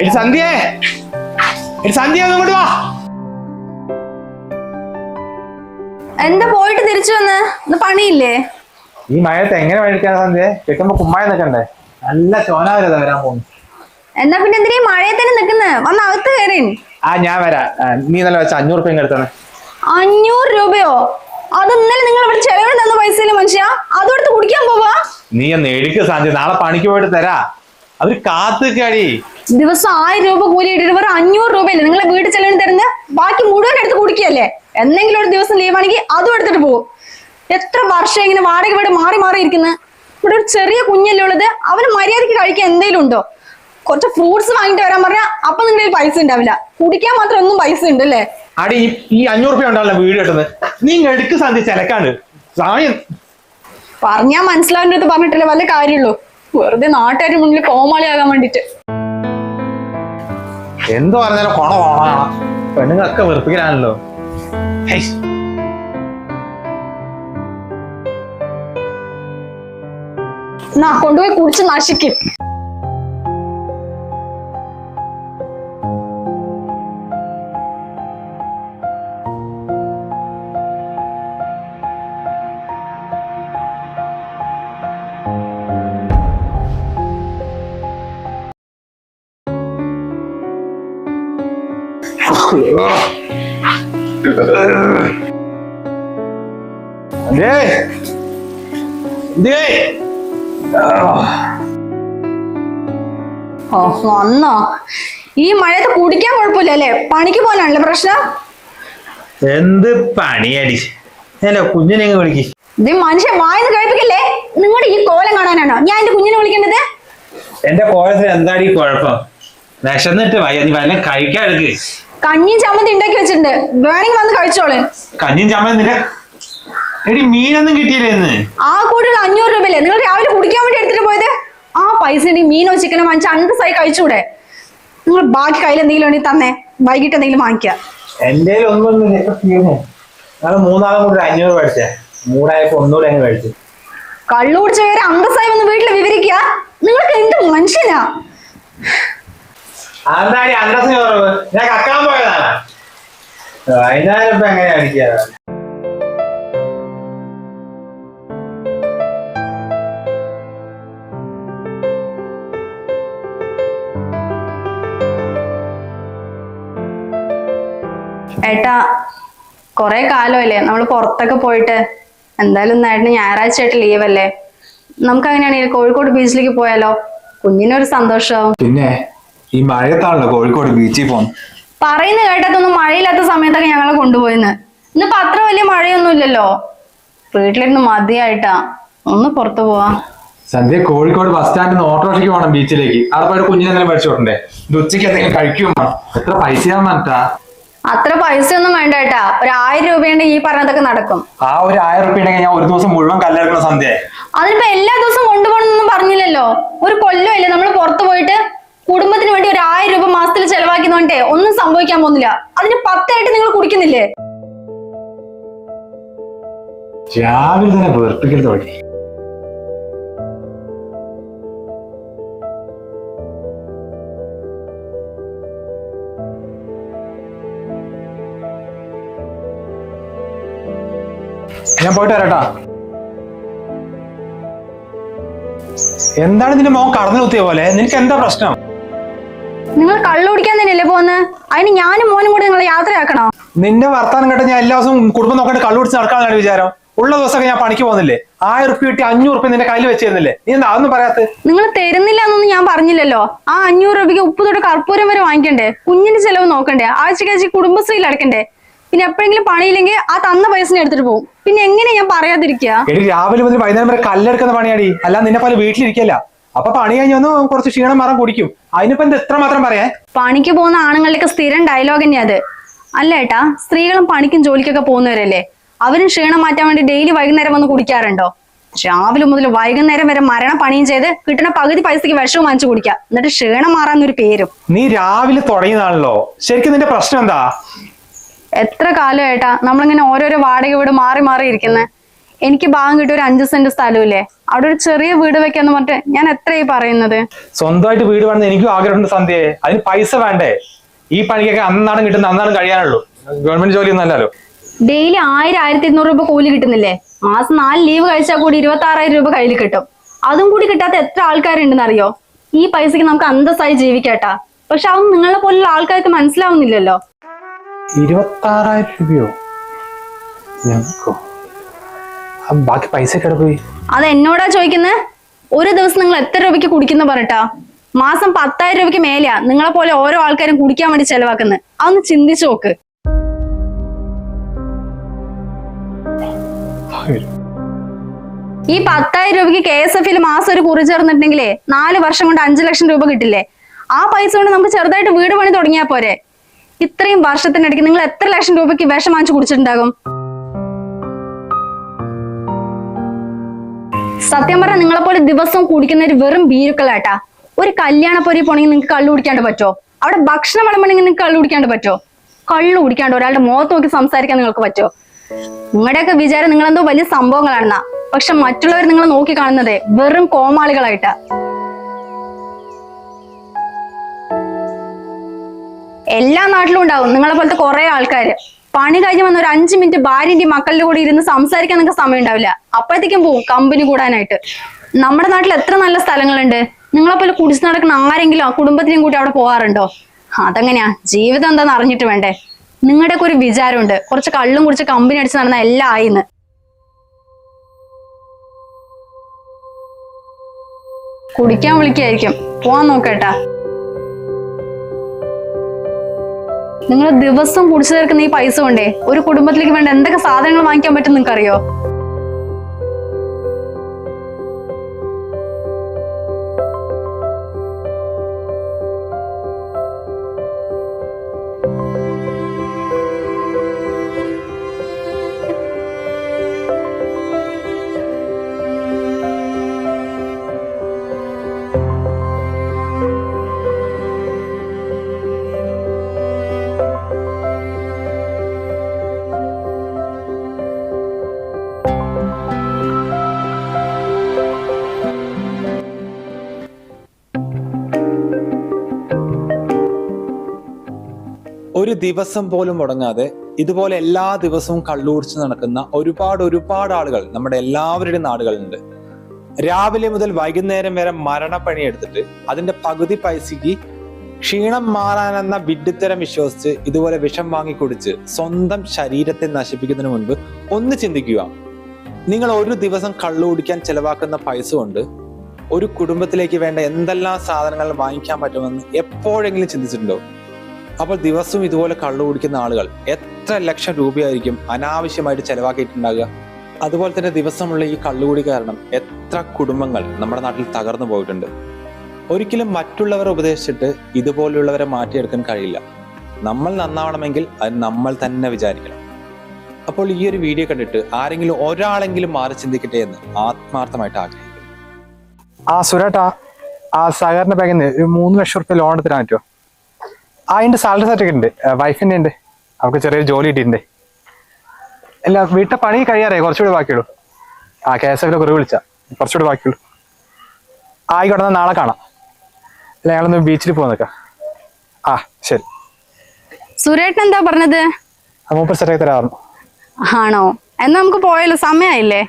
എടി സന്ധ്യേ. എടി സന്ധ്യ ഒന്ന് ഇങ്ങോട്ട് വാ. എന്താ പോയിട്ട് തിരിച്ചു വന്ന്? ഇന്ന് പണിയില്ലേ? ഈ മഴയത്ത് എങ്ങനെ മേടിക്കാനാ സന്ധ്യ? കിട്ടുമ്പോ കുമ്മായ നിക്കണ്ടേ? നല്ല ചോനാവരത വരാൻ പോകുന്നു. എന്നാ പിന്നെ എന്തിനാ മഴയെ മഴയത്ത് തന്നെ നിക്കുന്നത് വന്ന് അകത്ത് കയറി ആ ഞാൻ വരാം. നീ നല്ല വെച്ച അഞ്ഞൂറ് രൂപ എടുത്താണ് അഞ്ഞൂറ് രൂപയോ? അത് ഇന്നലെ നിങ്ങൾ ഇവിടെ ചെലവിന് തന്ന പൈസ മനുഷ്യ? അതെടുത്ത് എടുത്ത് കുടിക്കാൻ പോവാ? നീ ഒന്ന് എടുക്കുക സന്ധ്യ. നാളെ പണിക്ക് പോയിട്ട് തരാ. അവർ കാത്തുക്കാടി ദിവസം ആയിരം രൂപ കൂലി ഇട്ടിട്ട് വെറും അഞ്ഞൂറ് രൂപയല്ലേ? നിങ്ങളെ വീട്ടിൽ ചെലവിന് തരുന്ന ബാക്കി മുഴുവൻ എടുത്ത് കുടിക്കുകയല്ലേ? എന്തെങ്കിലും ഒരു ദിവസം ലീവാണെങ്കിൽ അതും എടുത്തിട്ട് പോകും. എത്ര വർഷം ഇങ്ങനെ വാടക വീട് മാറി മാറി ഇരിക്കുന്നത് ഇവിടെ ഒരു ചെറിയ കുഞ്ഞല്ലേ ഉള്ളത്. അവന് മര്യാദയ്ക്ക് കഴിക്കാൻ എന്തെങ്കിലും ഉണ്ടോ? കുറച്ച് ഫ്രൂട്ട്സ് വാങ്ങിട്ട് വരാൻ പറഞ്ഞാൽ അപ്പൊ നിങ്ങളുടെ പൈസ ഉണ്ടാവില്ല. കുടിക്കാൻ മാത്രം ഒന്നും പൈസ ഉണ്ട് അല്ലേ? അടി ഈ- അഞ്ഞൂറ് രൂപ ഉണ്ടാവില്ല വീട് കെട്ടുന്നത് നീ എടുക്ക് സന്ധ്യ ചിലക്കാണ്ട് സായം. പറഞ്ഞാ മനസ്സിലാവുന്ന അടുത്ത് പറഞ്ഞിട്ടില്ല വല്ല കാര്യമുള്ളൂ. വെറുതെ നാട്ടുകാരുടെ മുന്നിൽ കോമാളിയാകാൻ വേണ്ടിട്ട്. എന്ത് പറഞ്ഞാലും കൊണ കോണാണ് പെണ്ണുങ്ങളൊക്കെ വെറുപ്പിക്കലാണല്ലോ. കൊണ്ടുപോയി കുടിച്ച് നശിക്കും. ഓ വന്നോ. ഈ മഴയത്ത് കുടിക്കാൻ കുഴപ്പമില്ല അല്ലേ പണിക്ക് പോകാനാണല്ലേ പ്രശ്നം? എന്ത് പണിയടി? അല്ല കുഞ്ഞിനെ വിളിക്ക്. ഇത് മനുഷ്യൻ വായന്ന് കഴിപ്പിക്കല്ലേ നിങ്ങളുടെ ഈ കോലം കാണാനാണോ? ഞാൻ എന്റെ കുഞ്ഞിനെ വിളിക്കേണ്ടത്? എന്റെ കോലത്തിന് എന്താടി കുഴപ്പം? വിശന്നിട്ട് വയ്യ. നീ വല്ല കഴിക്കാൻ എടുക്ക്. കഞ്ഞിയും ചമ്മന്തി ഉണ്ടാക്കി വെച്ചിട്ടുണ്ട്. വേണമെങ്കിൽ വന്ന് കഴിച്ചോളെ. കഞ്ഞിയും ചമ്മന്തി എടി മീനൊന്നും കിട്ടിയില്ലേ ആ കൂടുതൽ അഞ്ഞൂറ് രൂപയല്ലേ? നിങ്ങൾ രാവിലെ കുടിക്കാൻ വേണ്ടി എടുത്തിട്ട് പോയത്? ആ പൈസ ഉണ്ടെങ്കിൽ മീനോ ചിക്കനോ വാങ്ങിച്ച അന്തസ്സായി കഴിച്ചൂടെ. നിങ്ങൾ ബാക്കി കയ്യിൽ എന്തെങ്കിലും ഉണ്ടെങ്കിൽ തന്നെ. വൈകിട്ട് എന്തെങ്കിലും വാങ്ങിക്കുക എന്റെ ഒന്നും ഞങ്ങൾ മൂന്നാളും കൂടി അഞ്ഞൂറ് മേടിച്ചേ മൂടായപ്പോ ഒന്നുകൂടെ അങ്ങ് കഴിച്ചു. കള്ളു കുടിച്ച പേര് അന്തസ്സായി വന്ന് വീട്ടിൽ വിവരിക്കുക നിങ്ങൾക്ക് എന്ത് മനുഷ്യനാ? അന്താടി അന്തസ്സിന് കുറവ് ഞാൻ കക്കാൻ പോയതാണ് വൈകുന്നേരം ഇപ്പൊ എങ്ങനെ അടിക്കാ ഏട്ടാ കൊറേ കാലമല്ലേ നമ്മൾ പുറത്തൊക്കെ പോയിട്ട് എന്തായാലും നേട്ടന് ഞായറാഴ്ച ആയിട്ട് ലീവല്ലേ നമുക്ക് അങ്ങനെയാണെങ്കിൽ കോഴിക്കോട് ബീച്ചിലേക്ക് പോയാലോ? കുഞ്ഞിനൊരു സന്തോഷമാവും പിന്നെ ഈ മഴയത്താണല്ലോ കോഴിക്കോട് ബീച്ചിൽ പോകുന്നു പറയുന്ന കേട്ടതൊന്നും മഴയില്ലാത്ത സമയത്തൊക്കെ ഞങ്ങളെ കൊണ്ടുപോയിന്ന്. ഇന്നിപ്പോ അത്ര വലിയ മഴയൊന്നും ഇല്ലല്ലോ. വീട്ടിലിരുന്ന് മതിയായിട്ടാ. ഒന്ന് പുറത്തു പോവാ. സന്ധ്യ കോഴിക്കോട് ബസ് സ്റ്റാൻഡിൽ നിന്ന് ഓട്ടോറിക്ഷയ്ക്ക് പോകണം ബീച്ചിലേക്ക് അവിടെ പോയിട്ട് കുഞ്ഞിനെ എന്തെങ്കിലും മേടിച്ചു വിടണ്ടേ ഇത് ഉച്ചയ്ക്ക് എന്തെങ്കിലും കഴിക്കും എത്ര പൈസയാന്ന് പറഞ്ഞിട്ടാ അത്ര പൈസ ഒന്നും വേണ്ട ഏട്ടാ. ഒരു ആയിരം രൂപയുണ്ട് ഈ പറഞ്ഞതൊക്കെ നടക്കും. ആ ഒരു ആയിരം രൂപ ഉണ്ടെങ്കിൽ ഞാൻ ഒരു ദിവസം മുഴുവൻ കല്ലെടുക്കുന്ന സന്ധ്യ. അതിനിപ്പോ എല്ലാ ദിവസവും കൊണ്ടുപോകണമെന്നൊന്നും പറഞ്ഞില്ലല്ലോ. ഒരു കൊല്ലമല്ലേ നമ്മൾ പുറത്തു പോയിട്ട് കുടുംബത്തിന് വേണ്ടി ഒരു ആയിരം രൂപ ചെലവാക്കുന്നോണ്ടേ ഒന്നും സംഭവിക്കാൻ പോകുന്നില്ല. അതിന് പത്തായിട്ട് നിങ്ങൾ കുടിക്കുന്നില്ലേ? രാവിലെ തന്നെ ഞാൻ പോയിട്ട് വരാട്ടാ. എന്താണ് നിന്റെ മോൻ കടന്നു കുത്തിയ പോലെ? നിനക്ക് എന്താ പ്രശ്നം? നിങ്ങൾ കള്ളു കുടിക്കാൻ പോകുന്നത് അതിന് ഞാനും മോനും കൂടി നിങ്ങളെ യാത്രയാക്കണോ? നിന്റെ വർത്താനം കേട്ട് ഞാൻ എല്ലാ ദിവസവും കുടുംബം നോക്കിയിട്ട് കള്ളു പിടിച്ച് നടക്കാന്നാണ് വിചാരം. ഉള്ള ദിവസമൊക്കെ ഞാൻ പണിക്ക് പോകുന്നില്ലേ? ആയിരം റുപ്യ കിട്ടി അഞ്ഞൂറ് റുപ്യ നിന്റെ കയ്യിൽ വെച്ചിരുന്നില്ലേ? നീ എന്താ അതൊന്നും പറയാത്ത നിങ്ങൾ തരുന്നില്ല എന്നൊന്നും ഞാൻ പറഞ്ഞില്ലല്ലോ. ആ അഞ്ഞൂറ് രൂപയ്ക്ക് ഉപ്പ് തൊട്ട് കർപ്പൂരം വരെ വാങ്ങിക്കണ്ടേ? കുഞ്ഞിന്റെ ചെലവ് നോക്കണ്ടേ? ആഴ്ചക്കാഴ്ച കുടുംബശ്രീയിൽ അടക്കണ്ടേ? പിന്നെ എപ്പോഴെങ്കിലും പണിയില്ലെങ്കിൽ ആ തന്ന പൈസ എടുത്തിട്ട് പോകും. പിന്നെ എങ്ങനെ ഞാൻ പറയാതിരിക്കുക? എടി രാവിലെ മുതൽ വൈകുന്നേരം വരെ കല്ലെടുക്കുന്ന പണിയാടി. അല്ല നിന്നെ പോലെ വീട്ടിലിരിക്കല്ല. അപ്പൊ പണി കഴിഞ്ഞ് വന്ന് കുറച്ച് ക്ഷീണം മാറാൻ കുടിക്കും. അതിനിപ്പോ എന്ത് എത്ര മാത്രം പറയാ പണിക്ക് പോകുന്ന ആണുങ്ങളുടെയൊക്കെ സ്ഥിരം ഡയലോഗ് തന്നെയാ അത്. അല്ല ഏട്ടാ സ്ത്രീകളും പണിക്കും ജോലിക്കൊക്കെ പോകുന്നവരല്ലേ? അവരും ക്ഷീണം മാറ്റാൻ വേണ്ടി ഡെയിലി വൈകുന്നേരം വന്ന് കുടിക്കാറുണ്ടോ? രാവിലെ മുതൽ വൈകുന്നേരം വരെ മരണ പണിയും ചെയ്ത് കിട്ടുന്ന പകുതി പൈസക്ക് വിഷവും വാങ്ങിച്ചു കുടിക്കാം. എന്നിട്ട് ക്ഷീണം മാറാന്നൊരു പേരും. നീ രാവിലെ തുടങ്ങിയതാണല്ലോ. ശരിക്കും നിന്റെ പ്രശ്നം എന്താ? എത്ര കാലമായിട്ടാ നമ്മളിങ്ങനെ ഓരോരോ വാടക വീട് മാറി മാറി ഇരിക്കുന്നത് എനിക്ക് ഭാഗം കിട്ടിയ ഒരു അഞ്ച് സെന്റ് സ്ഥലമില്ലേ അവിടെ ഒരു ചെറിയ വീട് വെക്കാന്ന് പറഞ്ഞിട്ട് ഞാൻ എത്രയായി പറയുന്നത്? സ്വന്തമായിട്ട് വീട് വേണമെന്ന് എനിക്കും ആഗ്രഹമുണ്ട് സന്ധ്യയെ അതിന് പൈസ വേണ്ടേ? ഈ പണിക്കൊക്കെ അന്നാണ് കിട്ടുന്നത് അന്നാണ് കഴിയാനുള്ളൂ. ഗവൺമെന്റ് ജോലി ഒന്നല്ലോ ഡെയിലി ആയിരം ആയിരത്തി ഇരുന്നൂറ് രൂപ കൂലി കിട്ടുന്നില്ലേ? മാസം നാല് ലീവ് കഴിച്ചാൽ കൂടി ഇരുപത്തി ആറായിരം രൂപ കയ്യിൽ കിട്ടും. അതും കൂടി കിട്ടാത്ത എത്ര ആൾക്കാരുണ്ടെന്ന് അറിയോ ഈ പൈസക്ക് നമുക്ക് അന്തസ്സായി ജീവിക്കാട്ടാ. പക്ഷെ അതൊന്നും നിങ്ങളെ പോലുള്ള ആൾക്കാർക്ക് മനസ്സിലാവുന്നില്ലല്ലോ. ഇരുപത്തി ആറായിരം രൂപയോ ഞങ്ങൾക്കോ ബാക്കി പൈസ ഒക്കെ പോയി? അത് എന്നോടാ ചോദിക്കുന്നത് ഒരു ദിവസം നിങ്ങൾ എത്ര രൂപയ്ക്ക് കുടിക്കുന്ന പറഞ്ഞിട്ടാ? മാസം പത്തായിരം രൂപയ്ക്ക് മേലെയാ നിങ്ങളെ പോലെ ഓരോ ആൾക്കാരും കുടിക്കാൻ വേണ്ടി ചെലവാക്കുന്നത് അതൊന്ന് ചിന്തിച്ചു നോക്ക്. ഈ പത്തായിരം രൂപയ്ക്ക് കെ എസ് എഫിൽ മാസം ഒരു കുറി ചേർന്നിട്ടുണ്ടെങ്കിലേ നാല് വർഷം കൊണ്ട് അഞ്ചു ലക്ഷം രൂപ കിട്ടില്ലേ? ആ പൈസ കൊണ്ട് നമുക്ക് ചെറുതായിട്ട് വീട് പണി തുടങ്ങിയാ പോരെ. ഇത്രയും വർഷത്തിനിടയ്ക്ക് നിങ്ങൾ എത്ര ലക്ഷം രൂപയ്ക്ക് വിഷം വാങ്ങിച്ചു കുടിച്ചിട്ടുണ്ടാകും? സത്യം പറഞ്ഞാൽ നിങ്ങളെ പോലെ ദിവസം കുടിക്കുന്ന ഒരു വെറും ബീരുക്കളാട്ടാ ഒരു കല്യാണ പൊരി പോണെങ്കിൽ നിങ്ങൾക്ക് കള്ളു കുടിക്കാണ്ട് പറ്റോ? അവിടെ ഭക്ഷണം വിളമ്പണെങ്കിൽ നിങ്ങൾക്ക് കള്ളു കുടിക്കാണ്ട് പറ്റോ? കള്ളു കുടിക്കാണ്ട് ഒരാളുടെ മുഖത്ത് നോക്കി സംസാരിക്കാൻ നിങ്ങൾക്ക് പറ്റോ? നിങ്ങളുടെയൊക്കെ വിചാരം നിങ്ങൾ എന്തോ വലിയ സംഭവങ്ങളാണെന്നാ. പക്ഷെ മറ്റുള്ളവർ നിങ്ങൾ നോക്കി കാണുന്നത് വെറും കോമാളികളായിട്ടാ. എല്ലാ നാട്ടിലും ഉണ്ടാവും നിങ്ങളെ പോലത്തെ കുറെ ആൾക്കാര്. പണി കഴിഞ്ഞ് വന്ന ഒരു അഞ്ചു മിനിറ്റ് ഭാര്യന്റെ മക്കളുടെ കൂടെ ഇരുന്ന് സംസാരിക്കാൻ നിങ്ങൾക്ക് സമയം ഉണ്ടാവില്ല. അപ്പോഴത്തേക്കും പോവും കമ്പനി കൂടാനായിട്ട്. നമ്മുടെ നാട്ടിൽ എത്ര നല്ല സ്ഥലങ്ങളുണ്ട്? നിങ്ങളെപ്പോലെ കുടിച്ച് നടക്കുന്ന ആരെങ്കിലും ആ കുടുംബത്തിനെയും കൂട്ടി അവിടെ പോവാറുണ്ടോ? അതെങ്ങനെയാ. ജീവിതം എന്താന്ന് അറിഞ്ഞിട്ട് വേണ്ടേ. നിങ്ങളുടെയൊക്കെ ഒരു വിചാരമുണ്ട്. കുറച്ച് കള്ളും കുടിച്ച് കമ്പനി അടിച്ച് നടന്ന എല്ലാം ആയിന്ന്. കുടിക്കാൻ വിളിക്കായിരിക്കും പോവാൻ നോക്കേട്ടാ നിങ്ങൾ ദിവസം കുടിച്ചു തീർക്കുന്ന ഈ പൈസ കൊണ്ടേ ഒരു കുടുംബത്തിലേക്ക് വേണ്ട എന്തൊക്കെ സാധനങ്ങൾ വാങ്ങിക്കാൻ പറ്റും നിങ്ങൾക്ക് ഒരു ദിവസം പോലും മുടങ്ങാതെ ഇതുപോലെ എല്ലാ ദിവസവും കള്ളുകുടിച്ച് നടക്കുന്ന ഒരുപാട് ഒരുപാട് ആളുകൾ നമ്മുടെ എല്ലാവരുടെയും നാടുകളുണ്ട് രാവിലെ മുതൽ വൈകുന്നേരം വരെ മരണപ്പണി എടുത്തിട്ട് അതിന്റെ പകുതി പൈസയ്ക്ക് ക്ഷീണം മാറാനെന്ന വിഡ്ഢിത്തരം വിശ്വസിച്ച് ഇതുപോലെ വിഷം വാങ്ങി കുടിച്ച് സ്വന്തം ശരീരത്തെ നശിപ്പിക്കുന്നതിന് മുൻപ് ഒന്ന് ചിന്തിക്കുക. നിങ്ങൾ ഒരു ദിവസം കള്ളു കുടിക്കാൻ ചെലവാക്കുന്ന പൈസ കൊണ്ട് ഒരു കുടുംബത്തിലേക്ക് വേണ്ട എന്തെല്ലാം സാധനങ്ങൾ വാങ്ങിക്കാൻ പറ്റുമെന്ന് എപ്പോഴെങ്കിലും ചിന്തിച്ചിട്ടുണ്ടോ? അപ്പോൾ ദിവസവും ഇതുപോലെ കള്ളു കുടിക്കുന്ന ആളുകൾ എത്ര ലക്ഷം രൂപയായിരിക്കും അനാവശ്യമായിട്ട് ചെലവാക്കിയിട്ടുണ്ടാകുക അതുപോലെ തന്നെ ദിവസമുള്ള ഈ കള്ളുകൂടി കാരണം എത്ര കുടുംബങ്ങൾ നമ്മുടെ നാട്ടിൽ തകർന്നു പോയിട്ടുണ്ട്. ഒരിക്കലും മറ്റുള്ളവരെ ഉപദേശിച്ചിട്ട് ഇതുപോലെയുള്ളവരെ മാറ്റിയെടുക്കാൻ കഴിയില്ല. നമ്മൾ നന്നാവണമെങ്കിൽ അത് നമ്മൾ തന്നെ വിചാരിക്കണം. അപ്പോൾ ഈ ഒരു വീഡിയോ കണ്ടിട്ട് ആരെങ്കിലും ഒരാളെങ്കിലും മാറി ചിന്തിക്കട്ടെ എന്ന് ആത്മാർത്ഥമായിട്ട് ആഗ്രഹിക്കുന്നു. ആ സുരേട്ടാ ആ സഹകരണ ബാങ്കിൽ നിന്ന് മൂന്ന് ലക്ഷം റുപ്യ ലോൺ എടുത്തിരാൻ പറ്റുമോ? ആ എന്റെ സാലറി സർട്ടിഫിക്കറ്റ് ഉണ്ട് വൈഫിന്റെ ഉണ്ട് അവർക്ക് ചെറിയൊരു ജോലി കിട്ടിയിട്ടുണ്ട്. അല്ല വീട്ടിലെ പണി കഴിയാറേ കുറച്ചുകൂടി ബാക്കിയുള്ളൂ. ആ കെ എസ് എഫിലെ കുറി വിളിച്ച. കുറച്ചുകൂടി ബാക്കിയുള്ളൂ. ആയിക്കോട്ടെ നാളെ കാണാം. അല്ല ഞങ്ങളൊന്ന് ബീച്ചിൽ പോകാൻ നിൽക്കാം ആ ശരി. സുരേട്ടൻ എന്താ പറഞ്ഞത്? മൂപ്പർ സെറ്റാക്കി തരാറുണ്ട് ആണോ? എന്നാ നമുക്ക് പോയല്ലോ സമയമായില്ലേ